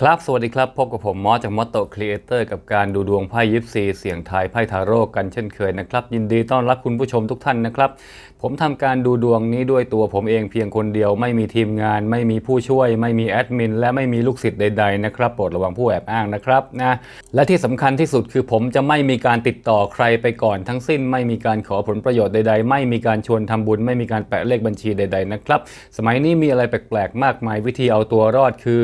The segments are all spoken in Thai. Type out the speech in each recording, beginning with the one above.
ครับ สวัสดีครับ พบกับผมมอสจากมอตโตครีเอเตอร์กับการดูดวงไพ่ยิปซีเสียงทายไพ่ทาโร่กันเช่นเคยนะครับ ยินดีต้อนรับคุณผู้ชมทุกท่านนะครับ ผมทำการดูดวงนี้ด้วยตัวผมเองเพียงคนเดียว ไม่มีทีมงาน ไม่มีผู้ช่วย ไม่มีแอดมิน และไม่มีลูกศิษย์ใดๆนะครับโปรดระวังผู้แอบอ้างนะครับนะและที่สำคัญที่สุดคือผมจะไม่มีการติดต่อใครไปก่อนทั้งสิ้น ไม่มีการขอผลประโยชน์ใด ๆ ไม่มีการชวนทำบุญ ไม่มีการแปะเลขบัญชีใด ๆนะครับ สมัยนี้มีอะไรแปลกๆมากมายวิธีเอาตัวรอดคือ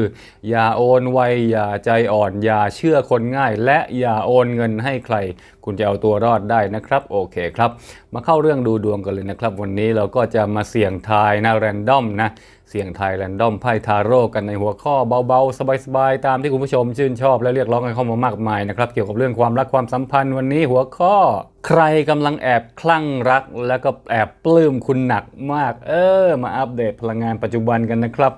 อย่าโอนไวอย่าใจอ่อน อย่าเชื่อคนง่าย และอย่าโอนเงินให้ใคร คุณจะเอาตัวรอดได้นะครับโอเคครับ มาเข้าเรื่องดูดวงกันเลยนะครับ วันนี้เราก็จะมาเสี่ยงทายนะแรนดอมนะเสี่ยงทายแรนดอมไพ่ทาโร่กันในหัวข้อเบาๆ สบายๆ ตามที่คุณผู้ชมชื่นชอบและเรียกร้องกันเข้ามามากมายนะครับ เกี่ยวกับเรื่องความรักความสัมพันธ์วันนี้หัวข้อ ใครกำลังแอบคลั่งรัก แล้วก็แอบปลื้มคุณหนักมาก เออ มาอัปเดตพลังงานปัจจุบันกันนะครับ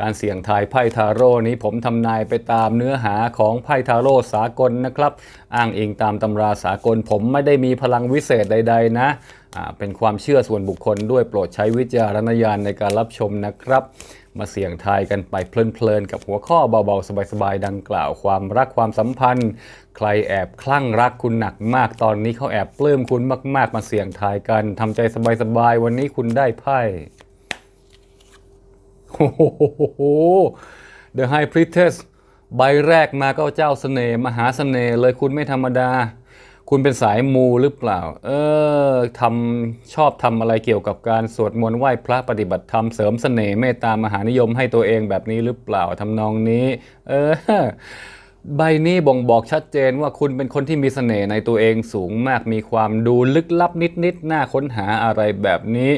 การเสี่ยงทายไพ่ทาโร่นี้ผมทำนายไปตามเนื้อหาของไพ่ทาโร่สากลนะครับ อ้างอิงตามตำราสากล ผมไม่ได้มีพลังวิเศษใด ๆ นะเป็นความเชื่อส่วนบุคคลด้วยโปรดใช้วิจารณญาณในการรับชมนะครับ มาเสี่ยงทายกันไปเพลินๆ กับหัวข้อเบาๆ สบายๆ ดังกล่าวความรักความสัมพันธ์ ใครแอบคลั่งรักคุณหนักมากตอนนี้เขาแอบปลื้มคุณมาก ๆ มาเสี่ยงทายกันทำใจสบายๆ วันนี้คุณได้ไพ่ โอ้โห The High Priestess ใบแรกมาก็เจ้าเสน่ห์มหาเสน่ห์เลยคุณไม่ธรรมดา คุณเป็นสายมูหรือเปล่า เออทำชอบทำอะไรเกี่ยวกับการสวดมนต์ไหว้พระปฏิบัติธรรมเสริมเสน่ห์เมตตามหานิยมให้ตัวเองแบบนี้หรือเปล่าทำนองนี้ เออใบนี้บ่งบอกชัดเจนว่าคุณเป็นคนที่มีเสน่ห์ในตัวเองสูงมากมีความดูลึกลับนิดๆน่าค้นหาอะไรแบบนี้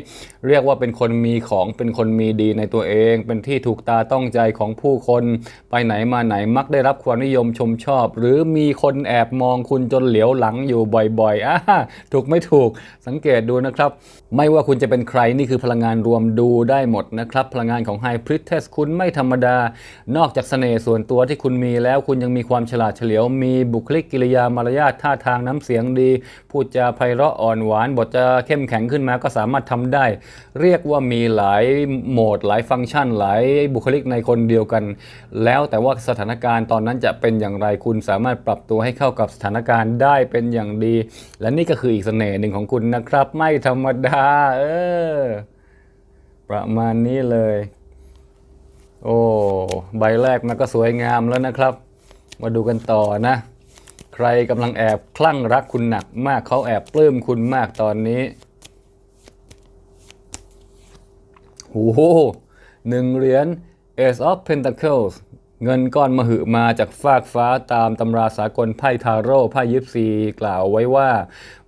เรียกว่าเป็นคนมีของเป็นคนมีดีในตัวเอง เป็นที่ถูกตาต้องใจของผู้คน ไปไหนมาไหนมักได้รับความนิยมชมชอบ หรือมีคนแอบมองคุณจนเหลียวหลังอยู่บ่อยๆอ่าถูกไม่ถูกสังเกตดูนะครับ ไม่ว่าคุณจะเป็นใครนี่คือพลังงานรวมดูได้หมดนะครับ พลังงานของ High Priestess คุณไม่ธรรมดา นอกจากเสน่ห์ส่วนตัวที่คุณมีแล้วคุณยังมีความฉลาดเฉลียว มีบุคลิกกิริยามารยาทท่าทางน้ำเสียงดีพูดจาไพเราะอ่อนหวาน บทจะเข้มแข็งขึ้นมาก็สามารถทำได้เรียกว่ามีหลายโหมด หลายฟังก์ชัน หลายบุคลิกในคนเดียวกัน แล้วแต่ว่าสถานการณ์ตอนนั้นจะเป็นอย่างไรคุณสามารถปรับตัวให้เข้ากับสถานการณ์ได้เป็นอย่างดี และนี่ก็คืออีกเสน่ห์หนึ่งของคุณนะครับ ไม่ธรรมดา เออ ประมาณนี้เลย โอ้ใบแรกมันก็สวยงามแล้วนะครับ มาดูกันต่อนะใครกำลังแอบคลั่งรักคุณหนักมากเขาแอบปลื้มคุณมากตอนนี้ โอ้โหหนึ่งเหรียญ Ace of Pentacles เงินก้อนมหึมาจากฟากฟ้าตามตำราสากลไพ่ทาโร่ไพ่ยิปซีกล่าวไว้ว่า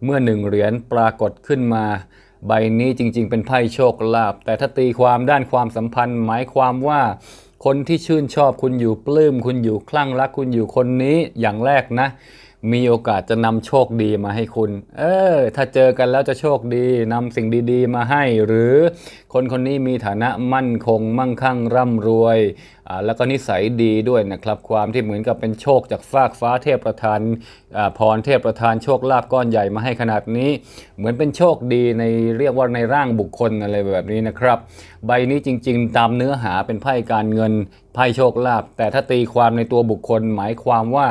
เมื่อหนึ่งเหรียญปรากฏขึ้นมา ใบนี้จริง ๆ เป็นไพ่โชคลาภแต่ถ้าตีความด้านความสัมพันธ์ หมายความว่า คนที่ชื่นชอบคุณอยู่ปลื้มคุณอยู่คลั่งรักคุณอยู่คนนี้อย่างแรกนะ มีโอกาสจะนำโชคดีมาให้คุณ เออ ถ้าเจอกันแล้วจะโชคดีนำสิ่งดี ๆ มาให้ หรือคนคนนี้มีฐานะมั่นคง มั่งคั่งร่ำรวย แล้วก็นิสัยดีด้วยนะครับความที่เหมือนกับเป็นโชคจากฟากฟ้าเทพประทานพรเทพประทานโชคลาภก้อนใหญ่มาให้ขนาดนี้ เหมือนเป็นโชคดีในเรียกว่าในร่างบุคคลอะไรแบบนี้นะครับ ใบนี้จริงๆ ตามเนื้อหาเป็นไพ่การเงินไพ่โชคลาภแต่ถ้าตีความในตัวบุคคลหมายความว่า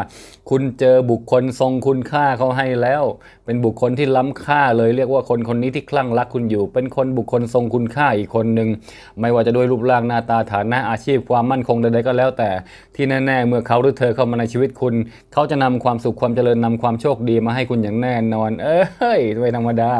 คุณเจอบุคคลทรงคุณค่าเขาให้แล้ว เป็นบุคคลที่ล้ำค่าเลยเรียกว่าคนคนนี้ที่คลั่งรักคุณอยู่ เป็นคนบุคคลทรงคุณค่าอีกคนหนึ่งไม่ว่าจะด้วยรูปร่างหน้าตาฐานะอาชีพความมั่นคงใดๆก็แล้วแต่ที่แน่ๆ เมื่อเขาหรือเธอเข้ามาในชีวิตคุณ เขาจะนำความสุขความเจริญนำความโชคดีมาให้คุณอย่างแน่นอน เอ้ยไม่ธรรมดา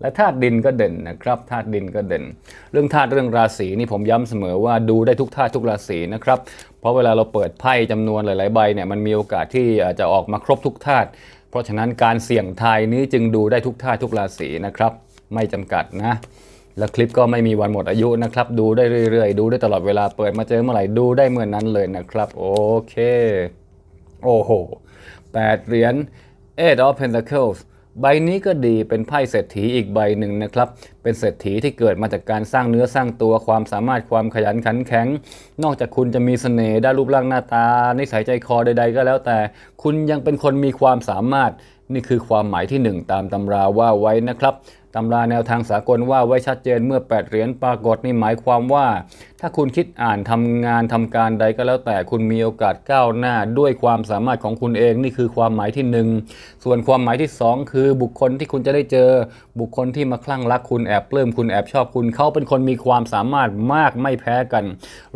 และธาตุดินก็เด่นนะครับธาตุดินก็เด่น เรื่องธาตุเรื่องราศีนี่ผมย้ำเสมอว่าดูได้ทุกธาตุทุกราศีนะครับเพราะเวลาเราเปิดไพ่จำนวนหลายๆใบเนี่ยมันมีโอกาสที่จะออกมาครบทุกธาตุเพราะฉะนั้นการเสี่ยงทายนี้จึงดูได้ทุกธาตุทุกราศีนะครับไม่จำกัดนะ และคลิปก็ไม่มีวันหมดอายุนะครับ ดูได้เรื่อยๆ ดูได้ตลอดเวลาเปิดมาเจอเมื่อไหร่ดูได้เมื่อนนั้นเลยนะครับ โอเค โอ้โหแปดเหรียญ Eight of Pentacles ใบนี้ก็ดีเป็นไพ่เศรษฐีอีกใบหนึ่งนะครับ เป็นเศรษฐีที่เกิดมาจากการสร้างเนื้อสร้างตัวความสามารถความขยันขันแข็ง นอกจากคุณจะมีเสน่ห์ด้านรูปร่างหน้าตา นิสัยใจคอใด ๆ ก็แล้วแต่ คุณยังเป็นคนมีความสามารถนี่คือความหมายที่หนึ่งตามตำราว่าไว้นะครับ ตำราแนวทางสากลว่าไว้ชัดเจนเมื่อ 8 เหรียญปรากฏนี่หมายความว่า ถ้าคุณคิดอ่านทำงานทำการใดก็แล้วแต่คุณมีโอกาสก้าวหน้าด้วยความสามารถของคุณเองนี่คือความหมายที่หนึ่งส่วนความหมายที่สองคือบุคคลที่คุณจะได้เจอ บุคคลที่มาคลั่งรักคุณแอบปลื้มคุณแอบชอบคุณเขาเป็นคนมีความสามารถมากไม่แพ้กัน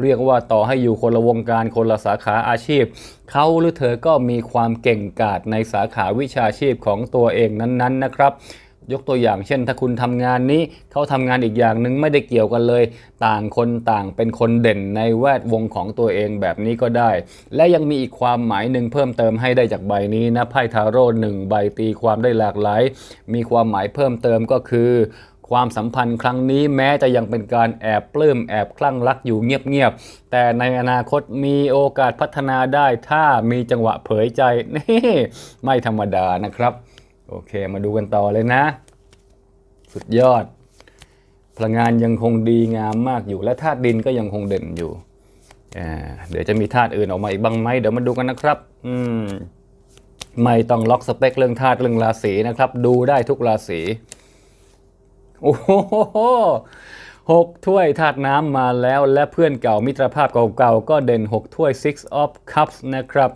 เรียกว่าต่อให้อยู่คนละวงการคนละสาขาอาชีพเขาหรือเธอก็มีความเก่งกาจในสาขาวิชาชีพของตัวเองนั้นๆนะครับ ยกตัวอย่างเช่น ถ้าคุณทำงานนี้เขาทำงานอีกอย่างหนึ่งไม่ได้เกี่ยวกันเลย ต่างคนต่างเป็นคนเด่นในแวดวงของตัวเองแบบนี้ก็ได้ และยังมีอีกความหมายหนึ่งเพิ่มเติมให้ได้จากใบนี้นะไพ่ทาโร่หนึ่งใบตีความได้หลากหลาย มีความหมายเพิ่มเติมก็คือความสัมพันธ์ครั้งนี้แม้จะยังเป็นการแอบปลื้มแอบคลั่งรักอยู่เงียบๆ แต่ในอนาคตมีโอกาสพัฒนาได้ถ้ามีจังหวะเผยใจนี่ไม่ธรรมดานะครับ โอเค มาดูกันต่อเลยนะ สุดยอด พลังงานยังคงดีงามมากอยู่ และธาตุดินก็ยังคงเด่นอยู่ เดี๋ยวจะมีธาตุอื่นออกมาอีกบ้างไหมเดี๋ยวมาดูกันนะครับ อืมไม่ต้องล็อกสเปคเรื่องธาตุเรื่องราศีนะครับ ดูได้ทุกราศีโอ้โหหกถ้วยธาตุน้ำมาแล้วและเพื่อนเก่ามิตรภาพเก่าๆ ก็เด่น 6 ถ้วย six of cups นะครับ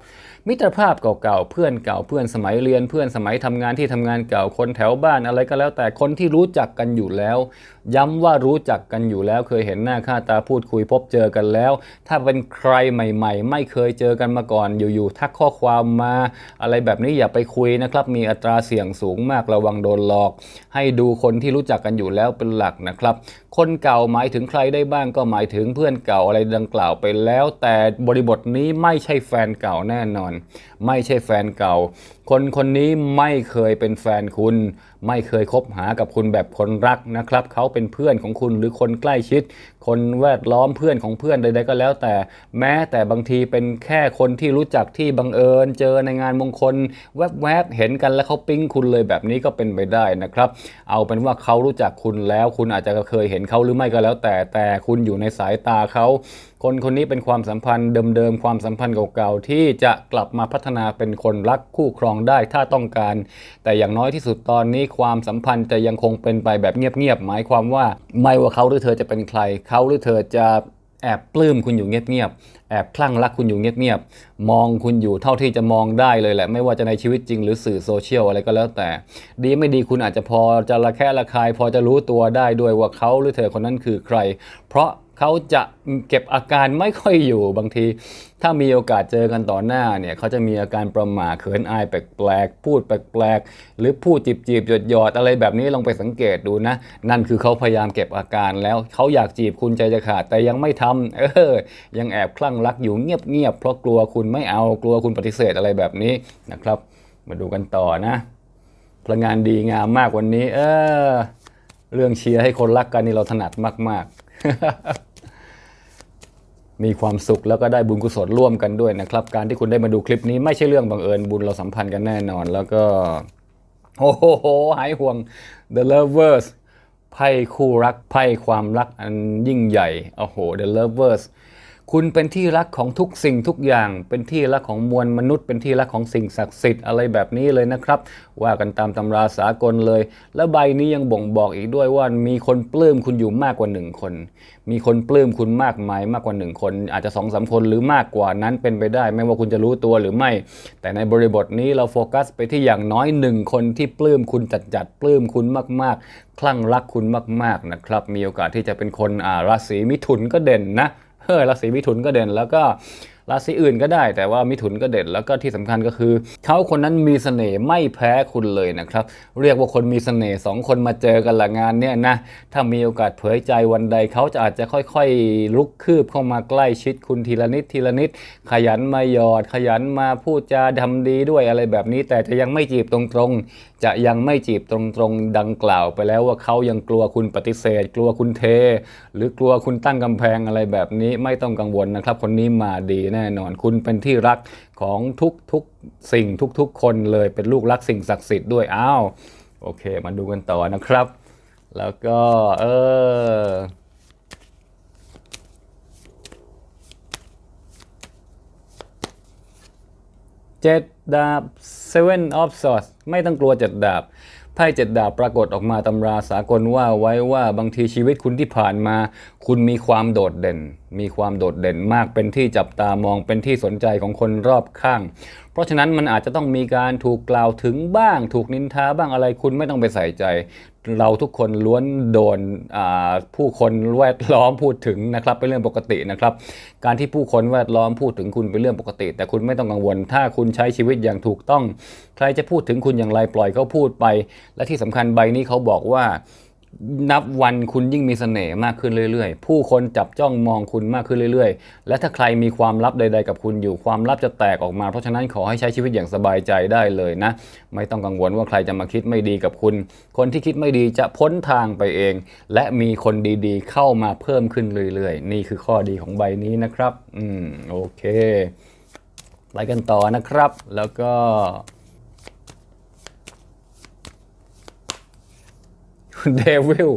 มิตรภาพเก่าๆ เพื่อนเก่าเพื่อนสมัยเรียนเพื่อนสมัยทำงานที่ทำงานเก่าคนแถวบ้านอะไรก็แล้ว แต่คนที่รู้จักกันอยู่แล้ว ย้ำว่ารู้จักกันอยู่แล้ว เคยเห็นหน้าค่าตาพูดคุยพบเจอกันแล้ว ถ้าเป็นใครใหม่ ๆ ไม่เคยเจอกันมาก่อนอยู่ๆทักข้อความมา อะไรแบบนี้อย่าไปคุยนะครับ มีอัตราเสี่ยงสูงมากระวังโดนหลอก ให้ดูคนที่รู้จักกันอยู่แล้วเป็นหลักนะครับ คนเก่าหมายถึงใครได้บ้างก็หมายถึงเพื่อนเก่าอะไรดังกล่าวไปแล้ว แต่บริบทนี้ไม่ใช่แฟนเก่าแน่นอนไม่ใช่แฟนเก่า คนคนนี้ไม่เคยเป็นแฟนคุณ ไม่เคยคบหากับคุณแบบคนรักนะครับ เขาเป็นเพื่อนของคุณหรือคนใกล้ชิด คนแวดล้อมเพื่อนของเพื่อนใดๆก็แล้ว แต่แม้แต่บางทีเป็นแค่คนที่รู้จักที่บังเอิญ เจอในงานมงคล แวบๆเห็นกันแล้วเขาปิ๊งคุณเลยแบบนี้ก็เป็นไปได้นะครับ เอาเป็นว่าเขารู้จักคุณแล้ว คุณอาจจะเคยเห็นเขาหรือไม่ก็แล้ว แต่แต่คุณอยู่ในสายตาเขาคนคนนี้เป็นความสัมพันธ์เดิมๆ ความสัมพันธ์เก่าๆ ที่จะกลับมาพัฒนาเป็นคนรักคู่ครองได้ถ้าต้องการ แต่อย่างน้อยที่สุดตอนนี้ความสัมพันธ์จะยังคงเป็นไปแบบเงียบๆหมายความว่าไม่ว่าเขาหรือเธอจะเป็นใคร เขาหรือเธอจะแอบปลื้มคุณอยู่เงียบๆแอบคลั่งรักคุณอยู่เงียบๆมองคุณอยู่เท่าที่จะมองได้เลยแหละ ไม่ว่าจะในชีวิตจริงหรือสื่อโซเชียลอะไรก็แล้วแต่ ดีไม่ดีคุณอาจจะพอจะระแคะระคาย พอจะรู้ตัวได้ด้วยว่าเขาหรือเธอคนนั้นคือใคร เพราะเขาจะเก็บอาการไม่ค่อยอยู่บางที ถ้ามีโอกาสเจอกันต่อหน้าเนี่ยเขาจะมีอาการประหม่าเขินอายแปลกๆ พูดแปลกๆ หรือพูดจีบจีบหยดหยอดๆอะไรแบบนี้ลองไปสังเกตดูนะ นั่นคือเขาพยายามเก็บอาการแล้วเขาอยากจีบคุณใจจะขาดแต่ยังไม่ทำเออ ยังแอบคลั่งรักอยู่เงียบๆ เพราะกลัวคุณไม่เอากลัวคุณปฏิเสธอะไรแบบนี้นะครับ มาดูกันต่อนะ พลังงานดีงามมากวันนี้ เออ เรื่องเชียร์ให้คนรักกันนี่เราถนัดมาก ๆ มีความสุขแล้วก็ได้บุญกุศลร่วมกันด้วยนะครับ การที่คุณได้มาดูคลิปนี้ไม่ใช่เรื่องบังเอิญบุญเราสัมพันธ์กันแน่นอน แล้วก็โอ้โหหายห่วง The Lovers ไพ่คู่รักไพ่ความรักอันยิ่งใหญ่โอ้โห The Lovers คุณเป็นที่รักของทุกสิ่งทุกอย่าง เป็นที่รักของมวลมนุษย์ เป็นที่รักของสิ่งศักดิ์สิทธิ์อะไรแบบนี้เลยนะครับ ว่ากันตามตำราสากลเลย แล้วใบนี้ยังบ่งบอกอีกด้วยว่ามีคนปลื้มคุณอยู่มากกว่าหนึ่งคน มีคนปลื้มคุณมากมายมากกว่าหนึ่งคน อาจจะสองสามคนหรือมากกว่านั้นเป็นไปได้ ไม่ว่าคุณจะรู้ตัวหรือไม่ แต่ในบริบทนี้เราโฟกัสไปที่อย่างน้อยหนึ่งคนที่ปลื้มคุณจัดจัดๆปลื้มคุณมากๆ คลั่งรักคุณมาก ๆนะครับ มีโอกาสที่จะเป็นคนราศีมิถุนก็เด่นนะ เฮ้ยราศีมิถุนก็เด่นแล้วก็ราศีอื่นก็ได้ แต่ว่ามิถุนก็เด่นแล้วก็ที่สำคัญก็คือเขาคนนั้นมีเสน่ห์ไม่แพ้คุณเลยนะครับ เรียกว่าคนมีเสน่ห์สองคนมาเจอกันละงานเนี่ยนะถ้ามีโอกาสเผยใจวันใดเขาจะอาจจะค่อยๆ ลุกคืบเข้ามาใกล้ชิดคุณทีละนิดทีละนิด ขยันมาหยอด ขยันมาพูดจาทำดีด้วยอะไรแบบนี้ แต่จะยังไม่จีบตรง จะยังไม่จีบตรงๆดังกล่าวไปแล้วว่าเขายังกลัวคุณปฏิเสธ กลัวคุณเท หรือกลัวคุณตั้งกำแพงอะไรแบบนี้ไม่ต้องกังวลนะครับ คนนี้มาดีแน่นอน คุณเป็นที่รักของทุกๆสิ่งทุกๆ คนเลยเป็นลูกรักสิ่งศักดิ์สิทธิ์ด้วยอ้าวโอเค มาดูกันต่อนะครับ แล้วก็เออ เจ็ดดาบ seven of swords ไม่ต้องกลัวเจ็ดดาบไพ่เจ็ดดาบปรากฏออกมาตำราสากลว่าไว้ว่าบางทีชีวิตคุณที่ผ่านมา คุณมีความโดดเด่น มีความโดดเด่นมากเป็นที่จับตามองเป็นที่สนใจของคนรอบข้าง เพราะฉะนั้นมันอาจจะต้องมีการถูกกล่าวถึงบ้าง ถูกนินทาบ้างอะไรคุณไม่ต้องไปใส่ใจ เราทุกคนล้วนโดนผู้คนแวดล้อมพูดถึงนะครับเป็นเรื่องปกตินะครับ การที่ผู้คนแวดล้อมพูดถึงคุณเป็นเรื่องปกติ แต่คุณไม่ต้องกังวล ถ้าคุณใช้ชีวิตอย่างถูกต้อง ใครจะพูดถึงคุณอย่างไรปล่อยเขาพูดไป และที่สำคัญใบนี้เขาบอกว่า นับวันคุณยิ่งมีเสน่ห์มากขึ้นเรื่อยๆ ผู้คนจับจ้องมองคุณมากขึ้นเรื่อยๆ และถ้าใครมีความลับใด ๆ กับคุณอยู่ความลับจะแตกออกมา เพราะฉะนั้นขอให้ใช้ชีวิตอย่างสบายใจได้เลยนะ ไม่ต้องกังวลว่าใครจะมาคิดไม่ดีกับคุณ คนที่คิดไม่ดีจะพ้นทางไปเอง และมีคนดีๆ เข้ามาเพิ่มขึ้นเรื่อยๆ นี่คือข้อดีของใบนี้นะครับ อืมโอเค ไปกันต่อนะครับ แล้วก็ เดวิล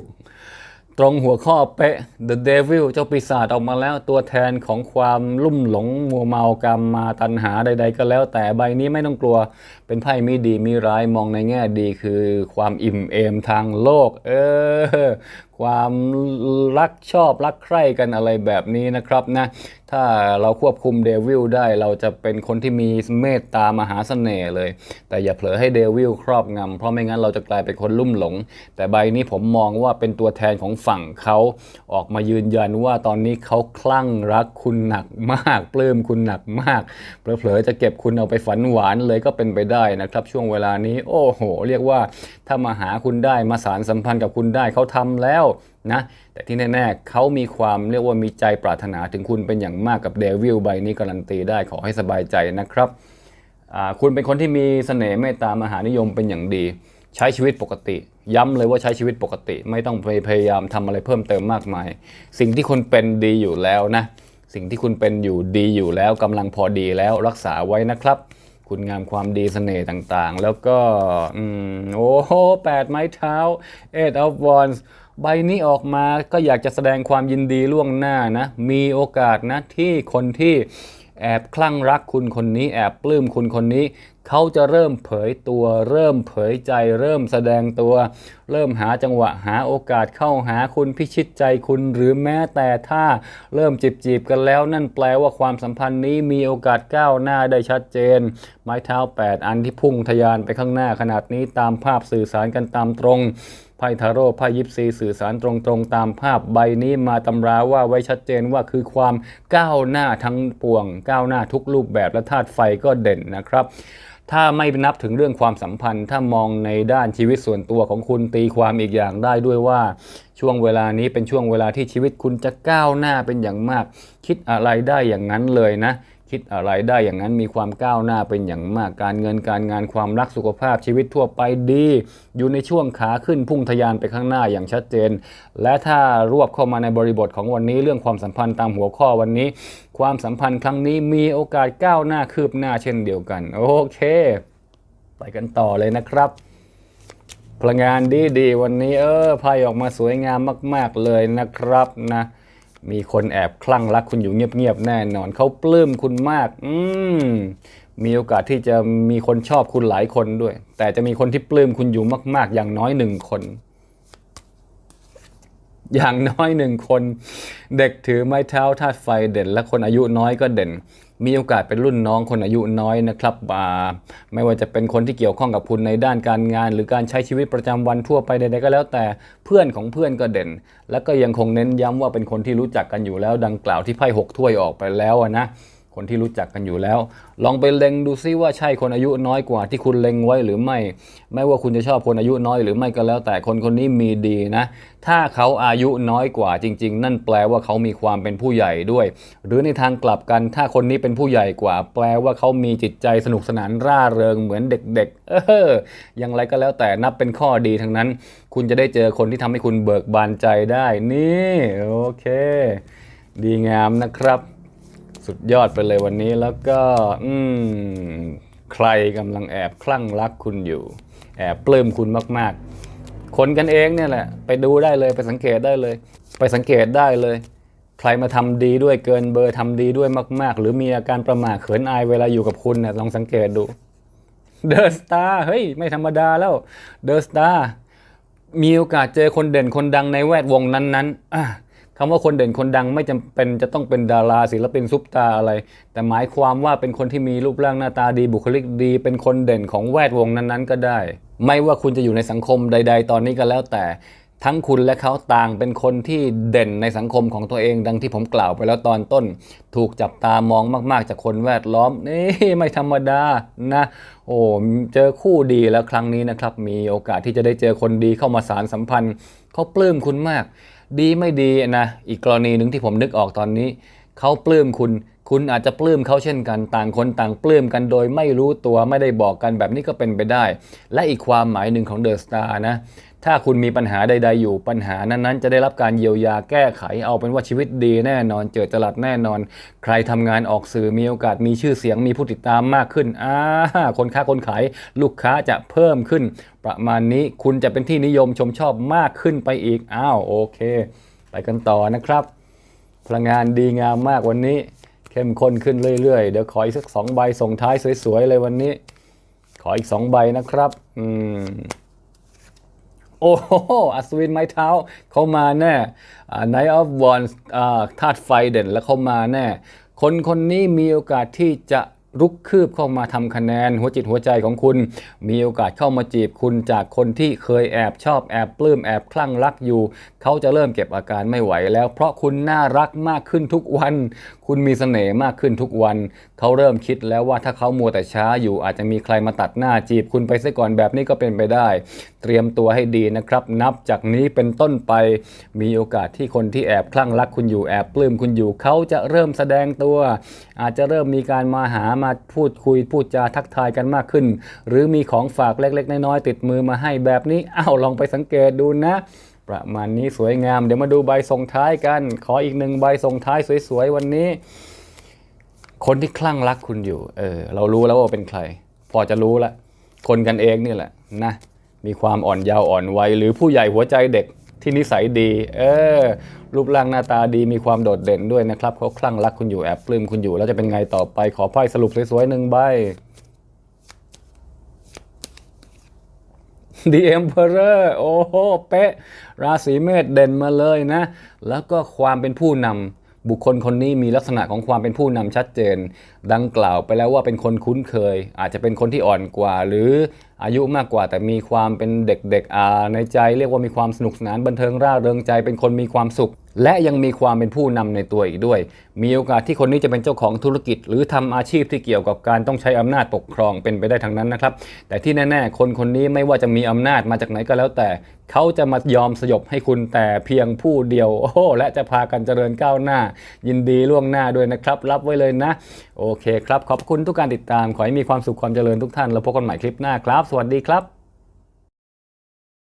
ตรงหัวข้อเป๊ะ The Devil เจ้าปีศาจออกมาแล้วตัวแทนของความลุ่มหลงมัวเมากรรมมาตัณหาใดๆก็แล้วแต่ใบนี้ไม่ต้องกลัวเป็นไพ่มีดีมีร้ายมองในแง่ดีคือ ความอิ่มเอมทางโลก เออ ความรักชอบรักใคร่กันอะไรแบบนี้นะครับนะ ถ้าเราควบคุมเดวิลได้เราจะเป็นคนที่มีเมตตามหาเสน่ห์เลย แต่อย่าเผลอให้เดวิลครอบงำเพราะไม่งั้นเราจะกลายเป็นคนลุ่มหลง แต่ใบนี้ผมมองว่าเป็นตัวแทนของฝั่งเขาออกมายืนยันว่าตอนนี้เขาคลั่งรักคุณหนักมากปลื้มคุณหนักมากเผลอๆจะเก็บคุณเอาไปฝันหวานเลยก็เป็นไปได้ได้นะครับช่วงเวลานี้ โอ้โห เรียกว่าถ้ามาหาคุณได้มาสารสัมพันธ์กับคุณได้เขาทำแล้วนะแต่ที่แน่ๆเขามีความเรียกว่ามีใจปรารถนาถึงคุณเป็นอย่างมากกับเดวิลใบนี้การันตีได้ขอให้สบายใจนะครับคุณเป็นคนที่มีเสน่ห์เมตตามหานิยมเป็นอย่างดี ใช้ชีวิตปกติ ย้ำเลยว่าใช้ชีวิตปกติ ไม่ต้องไปพยายามทำอะไรเพิ่มเติมมากมาย สิ่งที่คุณเป็นดีอยู่แล้วนะสิ่งที่คุณเป็นอยู่ดีอยู่แล้วกำลังพอดีแล้วรักษาไว้นะครับ คุณงามความดีเสน่ห์ต่างๆ แล้วก็อืมโอ้โหแปดไม้เท้า eight of wands ใบนี้ออกมาก็อยากจะแสดงความยินดีล่วงหน้านะ มีโอกาสนะที่คนที่ แอบคลั่งรักคุณคนนี้ แอบปลื้มคุณคนนี้ เขาจะเริ่มเผยตัว เริ่มเผยใจ เริ่มแสดงตัว เริ่มหาจังหวะหาโอกาสเข้าหาคุณพิชิตใจคุณหรือแม้แต่ถ้าเริ่มจีบจีบกันแล้ว นั่นแปลว่าความสัมพันธ์นี้มีโอกาสก้าวหน้าได้ชัดเจน ไม้เท้า 8 อันที่พุ่งทะยานไปข้างหน้าขนาดนี้ตามภาพสื่อสารกันตามตรง พ่ทาโร่ไพ่ยิปซีสื่อสารตรงๆ ตามภาพใบนี้มาตำราว่าไว้ชัดเจนว่าคือความก้าวหน้าทั้งปวง ก้าวหน้าทุกรูปแบบและธาตุไฟก็เด่นนะครับถ้าไม่นับถึงเรื่องความสัมพันธ์ ถ้ามองในด้านชีวิตส่วนตัวของคุณตีความอีกอย่างได้ด้วยว่า ช่วงเวลานี้เป็นช่วงเวลาที่ชีวิตคุณจะก้าวหน้าเป็นอย่างมาก คิดอะไรได้อย่างนั้นเลยนะ คิดอะไรได้อย่างนั้นมีความก้าวหน้าเป็นอย่างมากการเงินการงานความรักสุขภาพชีวิตทั่วไปดี อยู่ในช่วงขาขึ้นพุ่งทะยานไปข้างหน้าอย่างชัดเจน และถ้ารวบเข้ามาในบริบทของวันนี้เรื่องความสัมพันธ์ตามหัวข้อวันนี้ ความสัมพันธ์ครั้งนี้มีโอกาสก้าวหน้าคืบหน้าเช่นเดียวกัน โอเค ไปกันต่อเลยนะครับพลังงานดีดีๆวันนี้เออไพ่ออกมาสวยงามมาก ๆเลยนะครับนะ มีคนแอบคลั่งรักคุณอยู่เงียบๆแน่นอน เขาปลื้มคุณมาก อืมมีโอกาสที่จะมีคนชอบคุณหลายคนด้วย แต่จะมีคนที่ปลื้มคุณอยู่มาก ๆ อย่างน้อยหนึ่งคน อย่างน้อยหนึ่งคน เด็กถือไม้เท้าธาตุไฟเด่น และคนอายุน้อยก็เด่น มีโอกาสเป็นรุ่นน้องคนอายุน้อยนะครับไม่ว่าจะเป็นคนที่เกี่ยวข้องกับคุณในด้านการงาน หรือการใช้ชีวิตประจำวันทั่วไปใดๆก็แล้วแต่เพื่อนของเพื่อนก็เด่น และก็ยังคงเน้นย้ำว่าเป็นคนที่รู้จักกันอยู่แล้วดังกล่าวที่ไพ่หกถ้วยออกไปแล้วนะ คนที่รู้จักกันอยู่แล้ว ลองไปเล็งดูซิว่าใช่คนอายุน้อยกว่าที่คุณเล็งไว้หรือไม่ ไม่ว่าคุณจะชอบคนอายุน้อยหรือไม่ก็แล้ว แต่คนคนนี้มีดีนะ ถ้าเขาอายุน้อยกว่าจริง ๆ นั่นแปลว่าเขามีความเป็นผู้ใหญ่ด้วย หรือในทางกลับกัน ถ้าคนนี้เป็นผู้ใหญ่กว่า แปลว่าเขามีจิตใจสนุกสนานร่าเริงเหมือนเด็ก ๆ เอออย่างไรก็แล้วแต่นับเป็นข้อดีทั้งนั้น คุณจะได้เจอคนที่ทำให้คุณเบิกบานใจได้ นี่โอเค ดีงามนะครับ สุดยอดไปเลยวันนี้แล้วก็ อืม ใครกำลังแอบคลั่งรักคุณอยู่ แอบปลื้มคุณมาก ๆ คนกันเองเนี่ยแหละ ไปดูได้เลยไปสังเกตได้เลย ไปสังเกตได้เลย ใครมาทำดีด้วยเกินเบอร์ทำดีด้วยมาก ๆ หรือมีอาการประหม่าเขินอายเวลาอยู่กับคุณเนี่ยลองสังเกตดูเดอะสตาร์เฮ้ย ไม่ธรรมดาแล้วเดอะสตาร์มีโอกาสเจอคนเด่นคนดังในแวดวงนั้นๆอะ คำว่าคนเด่นคนดังไม่จำเป็นจะต้องเป็นดาราศิลปินซุปตาอะไร แต่หมายความว่าเป็นคนที่มีรูปร่างหน้าตาดีบุคลิกดี เป็นคนเด่นของแวดวงนั้นๆ ก็ได้ ไม่ว่าคุณจะอยู่ในสังคมใด ๆ ตอนนี้ก็แล้วแต่ทั้งคุณและเขาต่างเป็นคนที่เด่นในสังคมของตัวเองดังที่ผมกล่าวไปแล้วตอนต้น ถูกจับตามองมาก ๆ จากคนแวดล้อมนี่ไม่ธรรมดานะ โอ้เจอคู่ดีแล้วครั้งนี้นะครับ มีโอกาสที่จะได้เจอคนดีเข้ามาสารสัมพันธ์เขาปลื้มคุณมาก ดีไม่ดีนะอีกกรณีหนึ่งที่ผมนึกออกตอนนี้เขาปลื้มคุณ คุณอาจจะปลื้มเขาเช่นกันต่างคนต่างปลื้มกันโดยไม่รู้ตัวไม่ได้บอกกันแบบนี้ก็เป็นไปได้ และอีกความหมายหนึ่งของเดอะสตาร์นะ ถ้าคุณมีปัญหาใด ๆ อยู่ปัญหานั้นๆ จะได้รับการเยียวยาแก้ไขเอาเป็นว่าชีวิตดีแน่นอน เจอจรัสแน่นอน ใครทำงานออกสื่อมีโอกาสมีชื่อเสียงมีผู้ติดตามมากขึ้นอ่าคนค้าคนขายลูกค้าจะเพิ่มขึ้น ประมาณนี้คุณจะเป็นที่นิยมชมชอบมากขึ้นไปอีกอ้าวโอเค ไปกันต่อนะครับ พลังงานดีงามมากวันนี้ เข้มข้นขึ้นเรื่อยๆ เดี๋ยวขออีกสักสองใบส่งท้ายสวยๆเลยวันนี้ ขออีกสองใบนะครับ อืม โอ้โหอัศวินไม้เท้าเข้ามาแน่ไนท์ออฟวอนธาตุไฟเด่นแล้วเข้ามาแน่ คนคนนี้มีโอกาสที่จะรุกคืบเข้ามาทำคะแนนหัวจิตหัวใจของคุณ มีโอกาสเข้ามาจีบคุณจากคนที่เคยแอบชอบแอบปลื้มแอบคลั่งรักอยู่ เขาจะเริ่มเก็บอาการไม่ไหวแล้ว เพราะคุณน่ารักมากขึ้นทุกวัน คุณมีเสน่ห์มากขึ้นทุกวัน เขาเริ่มคิดแล้วว่าถ้าเขามัวแต่ช้าอยู่อาจจะมีใครมาตัดหน้าจีบคุณไปซะก่อนแบบนี้ก็เป็นไปได้ เตรียมตัวให้ดีนะครับ นับจากนี้เป็นต้นไปมีโอกาสที่คนที่แอบคลั่งรักคุณอยู่แอบปลื้มคุณอยู่เขาจะเริ่มแสดงตัว อาจจะเริ่มมีการมาหามาพูดคุยพูดจาทักทายกันมากขึ้น หรือมีของฝากเล็ก ๆ น้อยๆติดมือมาให้แบบนี้อ้าวลองไปสังเกตดูนะประมาณนี้สวยงาม เดี๋ยวมาดูใบส่งท้ายกัน ขออีกหนึ่งใบส่งท้ายสวยๆ วันนี้ คนที่คลั่งรักคุณอยู่ เออ เรารู้แล้วว่าเป็นใคร พอจะรู้ละ คนกันเองนี่แหละนะ มีความอ่อนเยาว์อ่อนวัยหรือผู้ใหญ่หัวใจเด็กที่นิสัยดี เออ รูปร่างหน้าตาดีมีความโดดเด่นด้วยนะครับเขาคลั่งรักคุณอยู่แอบปลื้มคุณอยู่ แล้วจะเป็นไงต่อไปขอไพ่สรุปสวยๆหนึ่งใบ The Emperor โอ้โห เป๊ะ ราศีเมษเด่นมาเลยนะ แล้วก็ความเป็นผู้นำ บุคคลคนนี้มีลักษณะของความเป็นผู้นำชัดเจน ดังกล่าวไปแล้วว่าเป็นคนคุ้นเคย อาจจะเป็นคนที่อ่อนกว่า หรืออายุมากกว่า แต่มีความเป็นเด็กๆในใจ เรียกว่ามีความสนุกสนานบันเทิงร่าเริงใจ เป็นคนมีความสุข และยังมีความเป็นผู้นำในตัวอีกด้วย มีโอกาสที่คนนี้จะเป็นเจ้าของธุรกิจ หรือทำอาชีพที่เกี่ยวกับการต้องใช้อำนาจปกครองเป็นไปได้ทั้งนั้นนะครับ แต่ที่แน่ ๆ คนคนนี้ไม่ว่าจะมีอำนาจมาจากไหนก็แล้วแต่ เขาจะมายอมสยบให้คุณแต่เพียงผู้เดียว โอ้โหและจะพากันเจริญก้าวหน้า ยินดีล่วงหน้าด้วยนะครับ รับไว้เลยนะ โอเคครับ ขอบคุณทุกการติดตาม ขอให้มีความสุขความเจริญทุกท่าน แล้วพบกันใหม่คลิปหน้าครับ สวัสดีครับ